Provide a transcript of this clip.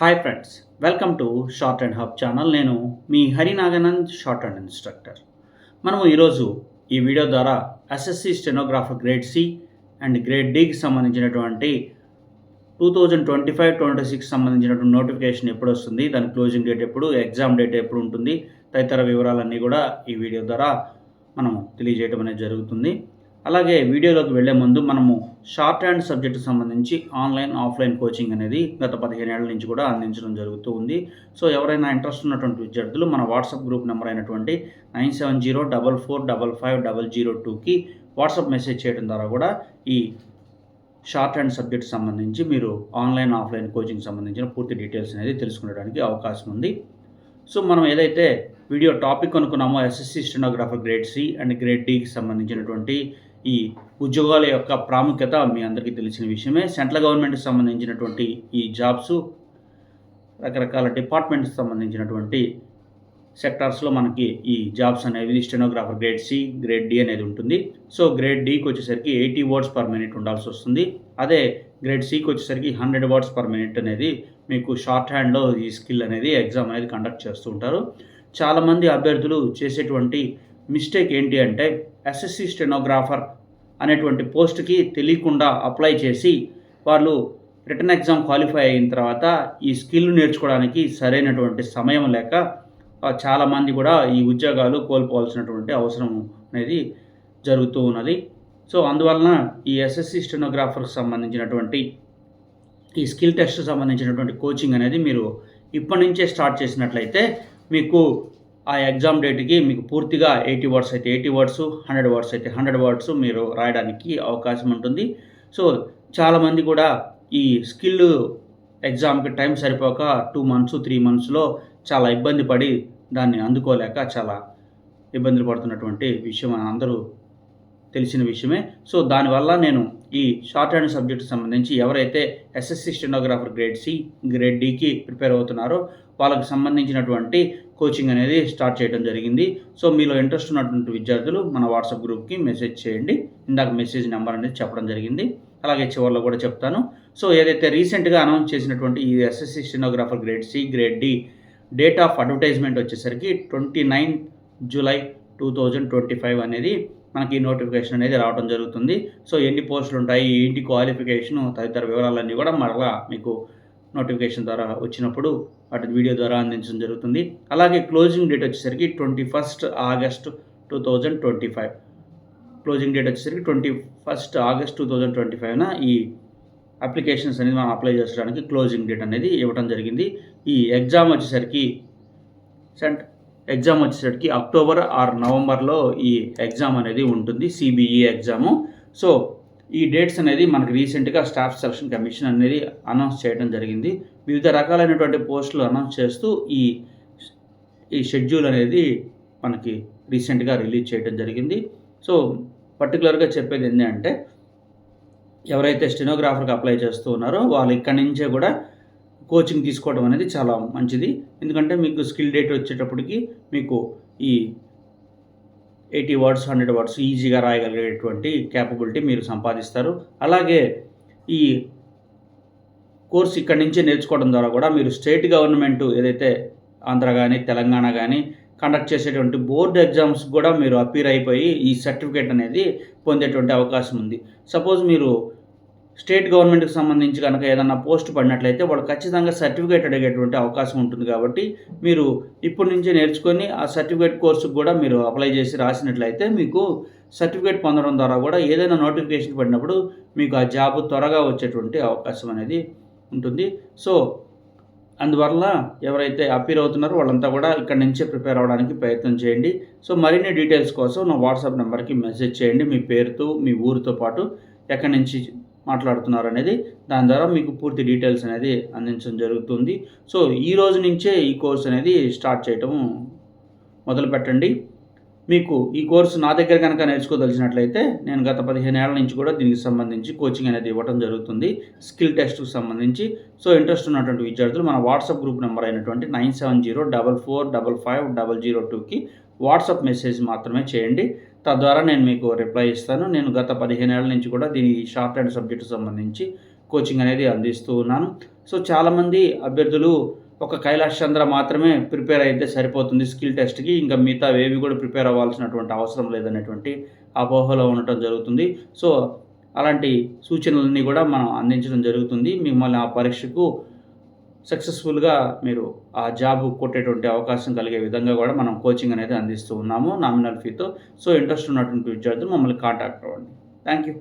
Hi friends welcome to shorthand hub channel నేను మీ Harinaganand shorthand instructor మనము ఈరోజు ఈ వీడియో ద్వారా SSC stenographer grade C and grade డికి సంబంధించినటువంటి two thousand twenty five twenty six సంబంధించినటువంటి నోటిఫికేషన్ ఎప్పుడు వస్తుంది దాని క్లోజింగ్ డేట్ ఎప్పుడు ఎగ్జామ్ డేట్ ఎప్పుడు ఉంటుంది తదితర వివరాలన్నీ కూడా ఈ వీడియో ద్వారా మనం తెలియజేయడం అనేది జరుగుతుంది. అలాగే వీడియోలోకి వెళ్ళే ముందు మనము షార్ట్ హ్యాండ్ సబ్జెక్టు సంబంధించి ఆన్లైన్ ఆఫ్లైన్ కోచింగ్ అనేది గత పదిహేను ఏళ్ళ నుంచి కూడా అందించడం జరుగుతూ ఉంది. సో ఎవరైనా ఇంట్రెస్ట్ ఉన్నటువంటి విద్యార్థులు మన వాట్సాప్ గ్రూప్ నెంబర్ అయినటువంటి nine seven zero double four double five double zero టూకి వాట్సాప్ మెసేజ్ చేయడం ద్వారా కూడా ఈ షార్ట్ హ్యాండ్ సబ్జెక్ట్ సంబంధించి మీరు ఆన్లైన్ ఆఫ్లైన్ కోచింగ్ సంబంధించిన పూర్తి డీటెయిల్స్ అనేది తెలుసుకునేడానికి అవకాశం ఉంది. సో మనం ఏదైతే వీడియో టాపిక్ అనుకున్నామో SSC stenographer grade C and grade డికి సంబంధించినటువంటి ఈ ఉద్యోగాల యొక్క ప్రాముఖ్యత మీ అందరికీ తెలిసిన విషయమే. సెంట్రల్ గవర్నమెంట్కి సంబంధించినటువంటి ఈ జాబ్స్ రకరకాల డిపార్ట్మెంట్కి సంబంధించినటువంటి సెక్టార్స్లో మనకి ఈ జాబ్స్ అనేవి stenographer grade C grade D అనేది ఉంటుంది. సో గ్రేడ్ డికి వచ్చేసరికి ఎయిటీ వర్డ్స్ పర్ మినిట్ ఉండాల్సి వస్తుంది. అదే గ్రేడ్ సికి వచ్చేసరికి హండ్రెడ్ వర్డ్స్ పర్ మినిట్ అనేది మీకు షార్ట్ హ్యాండ్లో ఈ స్కిల్ అనేది ఎగ్జామ్ అనేది కండక్ట్ చేస్తూ ఉంటారు. చాలామంది అభ్యర్థులు చేసేటువంటి మిస్టేక్ ఏంటి అంటే ఎస్ఎస్సి స్టెనోగ్రాఫర్ అనేటువంటి పోస్ట్కి తెలియకుండా అప్లై చేసి వాళ్ళు రిటర్న్ ఎగ్జామ్ క్వాలిఫై అయిన తర్వాత ఈ స్కిల్ నేర్చుకోవడానికి సరైనటువంటి సమయం లేక చాలామంది కూడా ఈ ఉద్యోగాలు కోల్పోవాల్సినటువంటి అవసరం అనేది జరుగుతూ ఉన్నది. సో అందువలన ఈ ఎస్ఎస్సి స్టెనోగ్రాఫర్కి సంబంధించినటువంటి ఈ స్కిల్ టెస్ట్ సంబంధించినటువంటి కోచింగ్ అనేది మీరు ఇప్పటి నుంచే స్టార్ట్ చేసినట్లయితే మీకు ఆ ఎగ్జామ్ డేట్కి మీకు పూర్తిగా ఎయిటీ వర్డ్స్ అయితే ఎయిటీ వర్డ్స్ హండ్రెడ్ వర్డ్స్ అయితే హండ్రెడ్ వర్డ్స్ మీరు రాయడానికి అవకాశం ఉంటుంది. సో చాలామంది కూడా ఈ స్కిల్ ఎగ్జామ్కి టైం సరిపోక టూ మంత్స్ త్రీ మంత్స్లో చాలా ఇబ్బంది పడి దాన్ని అందుకోలేక చాలా ఇబ్బందులు పడుతున్నటువంటి విషయం అందరూ తెలిసిన విషయమే. సో దానివల్ల నేను ఈ షార్ట్ హ్యాండ్ సబ్జెక్ట్ సంబంధించి ఎవరైతే SSC stenographer grade C grade డికి prepare అవుతున్నారో వాళ్ళకి సంబంధించినటువంటి కోచింగ్ అనేది స్టార్ట్ చేయడం జరిగింది. సో మీలో ఇంట్రెస్ట్ ఉన్నటువంటి విద్యార్థులు మన వాట్సాప్ గ్రూప్కి మెసేజ్ చేయండి. ఇందాక మెసేజ్ నెంబర్ అనేది చెప్పడం జరిగింది. అలాగే చివరిలో కూడా చెప్తాను. సో ఏదైతే రీసెంట్గా అనౌన్స్ చేసినటువంటి ఈ SSC stenographer grade C grade D date of advertisement వచ్చేసరికి twenty nine July two thousand twenty five అనేది మనకి నోటిఫికేషన్ అనేది రావడం జరుగుతుంది. సో ఎన్ని పోస్టులు ఉంటాయి ఏంటి క్వాలిఫికేషన్ తదితర వివరాలన్నీ కూడా మరలా మీకు నోటిఫికేషన్ ద్వారా వచ్చినప్పుడు వాటి వీడియో ద్వారా అందించడం జరుగుతుంది. అలాగే క్లోజింగ్ డేట్ వచ్చేసరికి twenty first August two thousand twenty five closing date వచ్చేసరికి twenty first August two thousand twenty ఫైవ్న ఈ అప్లికేషన్స్ అనేది మనం అప్లై చేసుకోవడానికి క్లోజింగ్ డేట్ అనేది ఇవ్వడం జరిగింది. ఈ ఎగ్జామ్ వచ్చేసరికి సెంట్ ఎగ్జామ్ వచ్చేసరికి అక్టోబర్ ఆర్ నవంబర్లో ఈ ఎగ్జామ్ అనేది ఉంటుంది సిబిఈ ఎగ్జాము. సో ఈ డేట్స్ అనేది మనకి రీసెంట్గా స్టాఫ్ సెలక్షన్ కమిషన్ అనేది అనౌన్స్ చేయడం జరిగింది. వివిధ రకాలైనటువంటి పోస్టులు అనౌన్స్ చేస్తూ ఈ ఈ షెడ్యూల్ అనేది మనకి రీసెంట్గా రిలీజ్ చేయడం జరిగింది. సో పర్టికులర్గా చెప్పేది ఏంటంటే ఎవరైతే స్టెనోగ్రాఫర్కి అప్లై చేస్తూ ఉన్నారో వాళ్ళు ఇక్కడి నుంచే కూడా కోచింగ్ తీసుకోవడం అనేది చాలా మంచిది. ఎందుకంటే మీకు స్కిల్ డేట్ వచ్చేటప్పటికి మీకు ఈ ఎయిటీ వర్డ్స్ హండ్రెడ్ వర్డ్స్ ఈజీగా రాయగలిగేటువంటి క్యాపబిలిటీ మీరు సంపాదిస్తారు. అలాగే ఈ కోర్స్ ఇక్కడి నుంచే నేర్చుకోవడం ద్వారా కూడా మీరు స్టేట్ గవర్నమెంట్ ఏదైతే ఆంధ్ర కానీ తెలంగాణ కానీ కండక్ట్ చేసేటువంటి బోర్డు ఎగ్జామ్స్ కూడా మీరు అపీర్ అయిపోయి ఈ సర్టిఫికేట్ అనేది పొందేటువంటి అవకాశం ఉంది. సపోజ్ మీరు స్టేట్ గవర్నమెంట్కి సంబంధించి కనుక ఏదన్నా పోస్ట్ పడినట్లయితే వాళ్ళు ఖచ్చితంగా సర్టిఫికేట్ అడిగేటువంటి అవకాశం ఉంటుంది కాబట్టి మీరు ఇప్పటి నుంచే నేర్చుకొని ఆ సర్టిఫికేట్ కోర్సుకు కూడా మీరు అప్లై చేసి రాసినట్లయితే మీకు సర్టిఫికేట్ పొందడం ద్వారా కూడా ఏదైనా నోటిఫికేషన్ పడినప్పుడు మీకు ఆ జాబ్ త్వరగా వచ్చేటువంటి అవకాశం అనేది ఉంటుంది. సో అందువల్ల ఎవరైతే అపీర్ అవుతున్నారో వాళ్ళంతా కూడా ఇక్కడ నుంచే ప్రిపేర్ అవ్వడానికి ప్రయత్నం చేయండి. సో మరిన్ని డీటెయిల్స్ కోసం నా వాట్సాప్ నెంబర్కి మెసేజ్ చేయండి. మీ పేరుతో మీ ఊరితో పాటు ఎక్కడి నుంచి మాట్లాడుతున్నారు అనేది దాని ద్వారా మీకు పూర్తి డీటెయిల్స్ అనేది అందించడం జరుగుతుంది. సో ఈ రోజు నుంచే ఈ కోర్స్ అనేది స్టార్ట్ చేయటం మొదలు పెట్టండి మీకు ఈ కోర్సు నా దగ్గర కనుక నేర్చుకోదలిచినట్లయితే నేను గత పదిహేను ఏళ్ళ నుంచి కూడా దీనికి సంబంధించి కోచింగ్ అనేది ఇవ్వడం జరుగుతుంది. స్కిల్ టెస్ట్కు సంబంధించి. సో ఇంట్రెస్ట్ ఉన్నటువంటి విద్యార్థులు మన వాట్సాప్ గ్రూప్ నెంబర్ అయినటువంటి nine seven zero double four double five double zero టూకి వాట్సాప్ మెసేజ్ మాత్రమే చేయండి. తద్వారా నేను మీకు రిప్లై ఇస్తాను. నేను గత పదిహేను ఏళ్ళ నుంచి కూడా దీని షార్ట్ హ్యాండ్ సబ్జెక్టు సంబంధించి కోచింగ్ అనేది అందిస్తూ ఉన్నాను. సో చాలామంది అభ్యర్థులు ఒక కైలాష్ చంద్ర మాత్రమే ప్రిపేర్ అయితే సరిపోతుంది స్కిల్ టెస్ట్కి ఇంకా మిగతా ఏవి కూడా ప్రిపేర్ అవ్వాల్సినటువంటి అవసరం లేదనేటువంటి అపోహలో ఉండటం జరుగుతుంది. సో అలాంటి సూచనలన్నీ కూడా మనం అందించడం జరుగుతుంది. మిమ్మల్ని ఆ పరీక్షకు సక్సెస్ఫుల్గా మీరు ఆ జాబ్ కొట్టేటువంటి అవకాశం కలిగే విధంగా కూడా మనం కోచింగ్ అనేది అందిస్తూ ఉన్నాము. నామినల్ ఫీతో సో ఇంట్రెస్ట్ ఉన్నటువంటి విద్యార్థులు మమ్మల్ని కాంటాక్ట్ అవ్వండి. Thank you